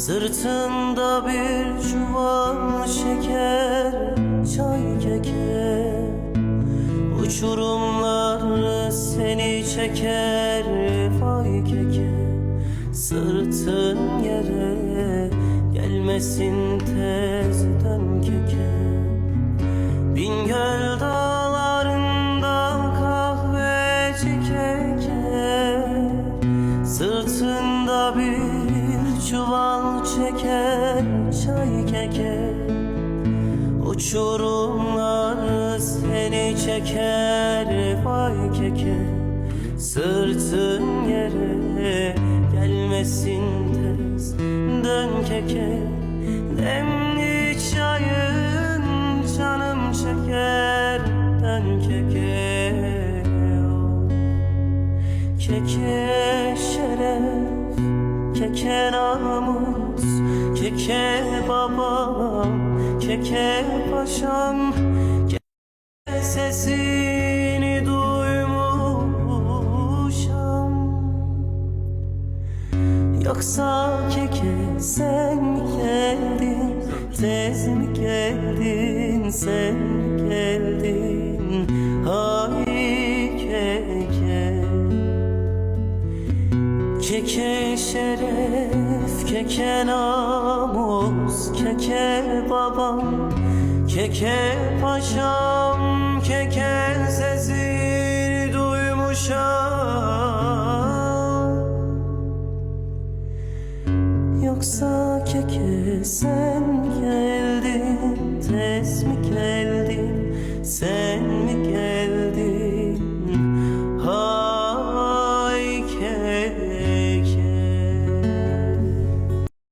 Sırtında bir çuval şeker Çay keke Uçurumlar seni çeker Vay keke Sırtın yere Gelmesin tez dön keke Bingöl çuval çeker çay keke Uçurumlar seni çeker vay keke Sırtın yere gelmesin tez dön keke Demli çayın canım çeker dön keke Keke şeref, keke namus, keke babam, keke paşam, keke sesini duymuşam. Yoksa keke sen geldin, tez mi geldin, sen geldin, Keke şeref, keke namus, keke babam Keke paşam, keke sesini duymuşam. Yoksa keke sen geldin